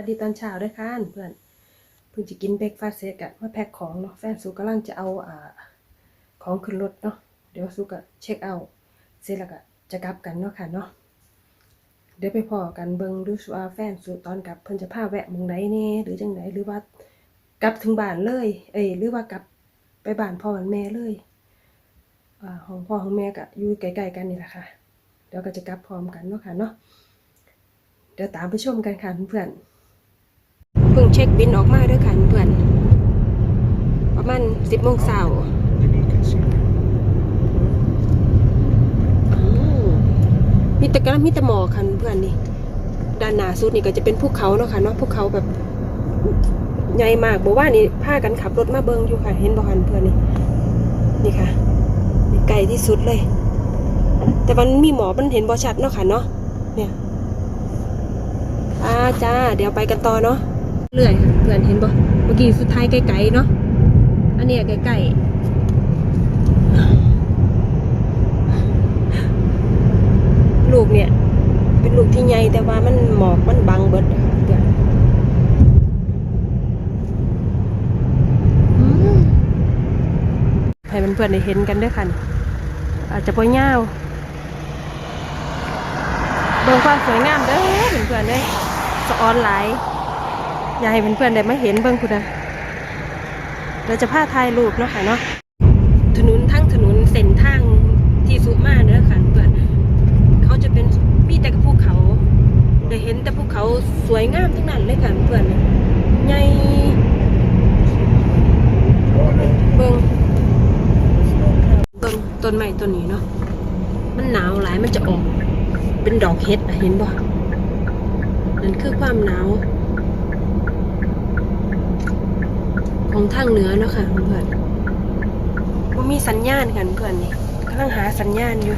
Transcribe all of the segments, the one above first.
วัสดีตอนเช้าด้วยค่ะเพื่อนเพิ่งจะกินเบรกฟาสเสร็จกะมาแพ็คของเนาะแฟนสุกำลังจะเอาอ่าของขึ้นรถเนาะเดี๋ยวสุกะเช็คเอาเสร็จแล้วก็จะกลับกันเนาะค่ะเนาะเดี๋ยวไปพอกันเบิงดูว่าแฟนสุตอนกลับเพิ่นจะพาแวะมองไหนแน่หรือจังไหนหรือว่ากลับถึงบ้านเลย เอ้ยหรือว่ากลับไปบ้านพ่อกับแม่เลยอ่าของพ่อของแม่ก็อยู่ใกล้ๆกันนี่แหละค่ะเดี๋ยวก็จะกลับพร้อมกันเนาะค่ะเนาะเดี๋ยวตามไปชมกันค่ะเพื่อนๆ พิ่งเช็คบินออกมาด้วยค่ะเพื่อนๆประมาณสิบโมงเช้าอืมมีแต่กระมีแต่หมอกค่ะเพื่อนนี่ด้านหน้าสุดนี่ก็จะเป็นภูเขาเนาะค่ะเนาะภูเขาแบบใหญ่มากบอกว่านี่พากันขับรถมาเบิงอยู่ค่ะ เห็นบ่คันเพื่อนนี่นี่ค่ะนี่ไกลที่สุดเลย แต่มันมีหมอกมันเห็นบ่ชัดเนาะค่ะเนาะเนี่ยอ่าจ้า เดี๋ยวไปกันต่อเนาะ เรื่อยเพื่อนเห็นบ่เมื่อกี้สุดท้ายไกลๆเนาะอันนี้ใกล้ๆลูกเนี่ย เป็นลูกที่ใหญ่แต่ว่ามันหมอกมันบังเบิดอะค่ะเพื่อนให้เพื่อนๆได้เห็นกันด้วยกันอาจจะปอยาวเบิ่งความสวยงามเด้อเพื่อนๆเด้ยสะออนหลาย อยากให้เพื่อนๆได้มาเห็นเบิ่งคุณนะเราจะพาถ่ายรูปเนาะค่ะเนาะถนนทั้งถนนเส้นทางที่สุมาเด้อค่ะเพื่อนเขาจะเป็นมีแต่ภูเขาได้เห็นแต่ภูเขาสวยงามทั้งนั้นเลยค่ะเพื่อนใหญ่เบิ่งต้นต้นไม้ต้นนี้เนาะมันหนาวหลายมันจะออก เป็นดอกเห็ดเห็นบ่นั่นคือความหนาว ของทางเหนือเนาะค่ะเพื่อนว่มีสัญญาณกันเพื่อนนี่กำลังหาสัญญาณอยู่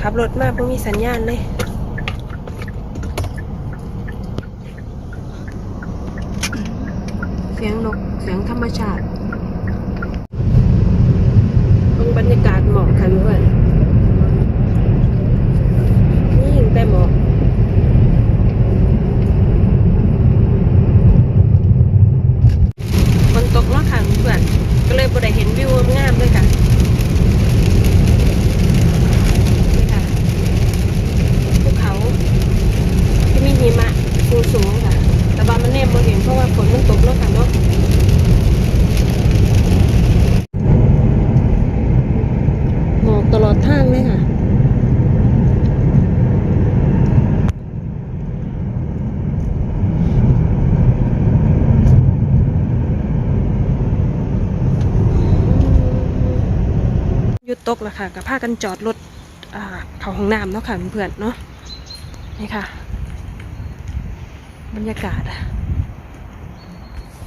ขับรถมาบ่มีสัญญาณเลยเสียงนกเสียงธรรมชาติตรงบรรยากาศหมอกค่ะเพื่อนยังแต่หมอก ฝนตกเนาะค่ะเพื่อน ก็เลย บ่ได้เห็นวิวงามด้วยค่ะนี่ค่ะภูเขาที่มีหิมะสูงสูงๆค่ะ แต่ว่ามันแนมบ่เห็นเพราะว่าฝนมันตกเนาะค่ะเนาะหมอกตลอดทางเลยค่ะ ตกแล้วค่ะกับพากันจอดรถอ่าเขาห้องน้ำเนาะค่ะเพื่อนๆเนาะนี่ค่ะ บรรยากาศอะ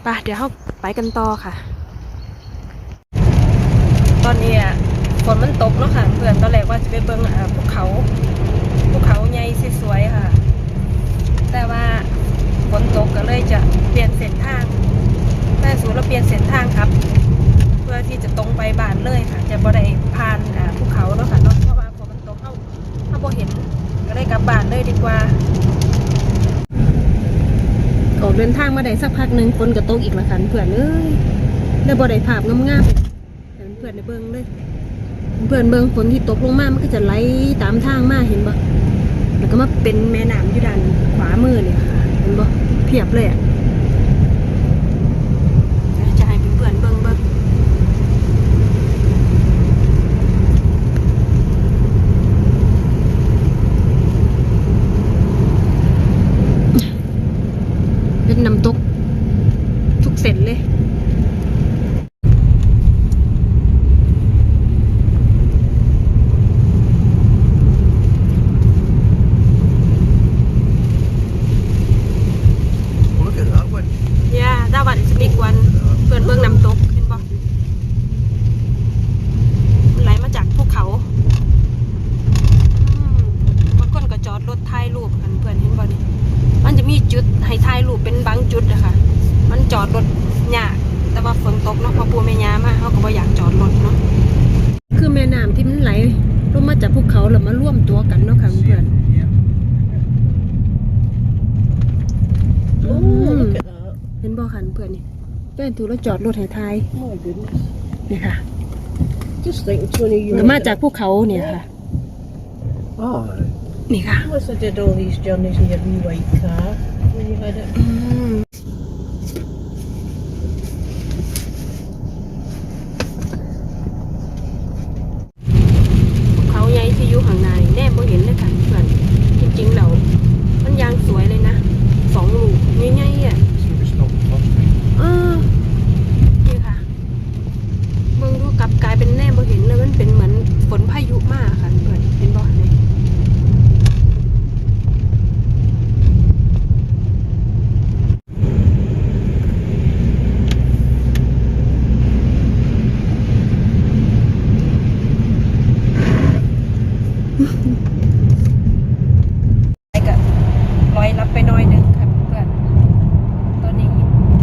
ไปเดี๋ยวเราไปกันต่อค่ะ ตอนนี้อะฝนมันตกเนาะค่ะเพื่อนตอนแรกว่าจะไปเบิ่งอ่าภูเขาภูเขาใหญ่สวยๆค่ะ แต่ว่าฝนตกก็เลยจะเปลี่ยนเส้นทางแต่สูตรเราเปลี่ยนเส้นทางครับ พื่อที่จะตรงไปบ้านเลยค่ะ จะบ่ได้ผ่านภูเขาเนาะค่ะเนาะเพราะว่าฝนมันตกเข้าเข้าบ่เห็นก็เลยกลับบ้านเลยดีกว่าออกเดินทางมาได้สักพักหนึ่งฝนก็ตกอีกแล้วค่ะเพื่อนเอ้ยได้บ่ได้ภาพงามๆเพื่อนได้เบิงเลยเพื่อนเบิงฝนที่ตกลงมามันก็จะไหลตามทางมาเห็นบ่แล้วก็มาเป็นแม่น้ำอยู่ด้านขวามือเนี่ยค่ะเห็นบ่เพียบเลยอะเดี๋ยวจะให้เพื่อนๆเบิ่งเบิ่ง เป็นน้ำตก ทุกเส้นเลย Well, look at that one. ย่าดาวันสมิกวันเพื่อนเบื้องน้ำตก เห็นบ่มันไหลมาจากภูเขาอืมบางคนก็จอดรถถ่ายรูปกันเพื่อนเห็นบ่นี่มันจะมีจุดให้ถ่ายรูปเป็นบางจุดอะค่ะ มันจ อดรถยากแต่ว่าฝนตกเนาะพอปูแม่ยามาเขาก็บ่อยากจอดรถเนาะคือแม่น้ำที่มันไหลลงมาจากภูเขาแล้วมาร่วมตัวกันเนาะค่ะเพื่อน Yeah. นาะค่ะเพื่อนนี่แฟนถูกแล้วจอดรถให้ทาย My goodness. นี่ค่ะ Just think, Tony, you ก็มาจากภูเขาเนี่ยค่ะ Oh, นี่ค่ะ you must have did all these journeys in your wee white car when you had it. อืมภูเขาใหญ่ที่อยู่ข้างในแน่บ่เห็นเลยค่ะเพื่อนจริงๆแล้วมันยางสวยเลยนะสองลูกใหญ่ๆอะ It's not costing. เออนี่ค่ะเบิ่งดูกลับกลายเป็นแน่บ่เห็นเลยมันเป็นเหมือนฝนพายุมากค่ะเพื่อนเห็นบ่เนี่ยไอ้ก็ลอยรับไปหน้อยหนึงค่ะเพื่อน ตอนนี้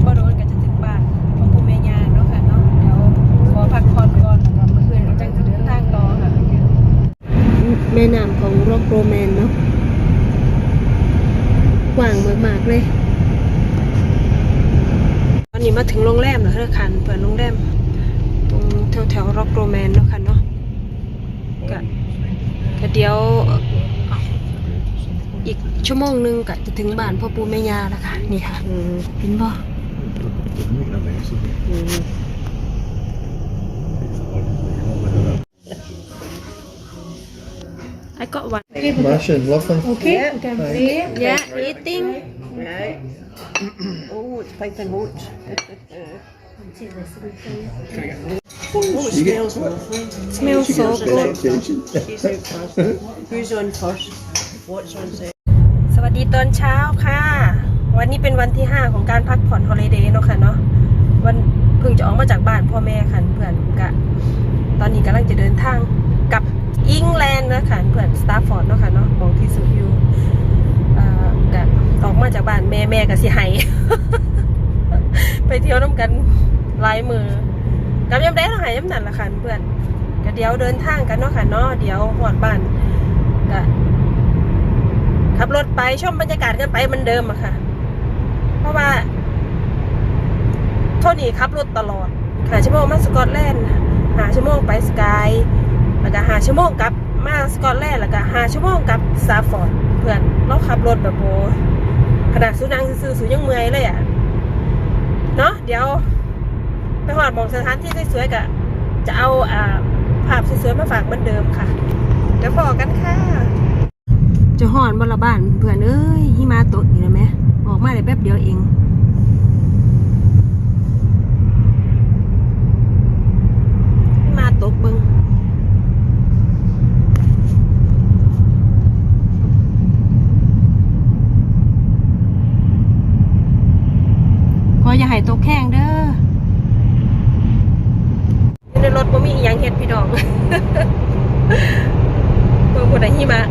บ่โดนก็จะถึงบ้านพ่อปู่แม่ย่าเนาะค่ะเนาะเดี๋ยวขอพักผ่อนก่อนแล้วก็มื้ออื่นจังจะเดินทางต่อค่ะแม่น้ำของร็อกโรแมนเนาะกว้างมากๆเลย ตอนนี้ มาถึงโรงแรมแล้วค่ะคันเปิดโรงแรมตรงแถวๆร็อกโรแมนเนาะค่ะเนาะก็ก็เดี๋ยวอีกชั่วโมงหนึงก็จะถึงบ้านพ่อปู่แม่ย่าแล้วค่ะนี่ค่ะ Mm, เห็นบ่ Making a mess of it. mm. I got one Smashing, lovely. Okay. Yeah, okay. Yeah, eating. Right. Oh, it's piping hot. oh, it smells lovely. Smells so good. She's out first. Who's on first? What's on second? สวัสดีตอนเช้าค่ะ วันนี้เป็นวันที่ 5 ของการพักผ่อนฮอลิเดย์เนาะค่ะเนาะวันเพิ่งจะออกมาจากบ้านพ่อแม่ค่ะเพื่อนกะตอนนี้กำลังจะเดินทางกลับอิงแลนด์นะคะเพื่อนสตาร์ฟอร์ดเนาะค่ะเนาะของที่สุดอยู่เอ่อกะออกมาจากบ้านแม่แม่กับสิไห้ ไปเที่ยวน้ำกันหลายมือกับยำได้เราหายยำนั่นละค่ะเพื่อนก็เดี๋ยวเดินทางกันเนาะค่ะเนาะเดี๋ยวหอดบ้านก็ขับรถไปชมบรรยากาศกันไปเหมือนเดิมอะค่ะ เพราะว่าโทนี่ขับรถตลอดหาชั่วโมงมาสกอตแลนด์หาชั่วโมงไปสกายแล้วก็หาชั่วโมงกลับมาสกอตแลนด์แล้วก็หาชั่วโมงกลับซาฟอร์ดเพื่อนเราขับรถแบบโอ้ขนาดสูนังซื่อสูยังเมื่อยเลยอะ เนาะเดี๋ยวไปหอดมองสถานที่สวยๆกะจะเอาอ่าภาพสวยๆมาฝากเหมือนเดิมค่ะ เดี๋ยวพอกันค่ะ จะหอนบนละบ้านเพื่อนเอ้ยหิมาตกอีกแล้วไหมออกมาได้แป๊บเดียวเองหิมาตกเบิงขออย่าให้ต กแข้งเด้ออยู่ในรถบ่มีอหยังเฮ็ดพี่น้องเบิ่อคนไหนหิมะ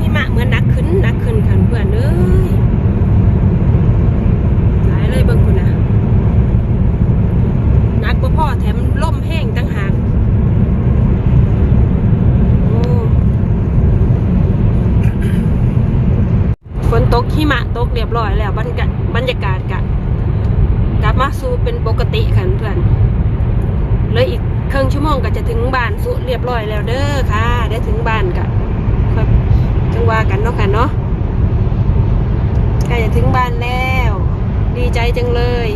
หิมะเหมือนหนักขึ้นหนักขึ้นค่ะเพื่อนเอ้ยหลายเลยเบิ่งคุณนะหนักบ่พอแถมล่มแห้งตั้งหากโอ้ฝน ตกหิมะเรียบร้อยแล้วบรรยากาศบรรยากาศกะกลับมาสู่เป็นปกติค่ะเพื่อนเลยอีกครึ่งชั่วโมงก็จะถึงบ้านสุเรียบร้อยแล้วเด้อค่ะได้ถึงบ้านกะครับจังว่ากันเนาะค่ะเนาะใกล้จะถึงบ้านแล้ว ดีใจจังเลย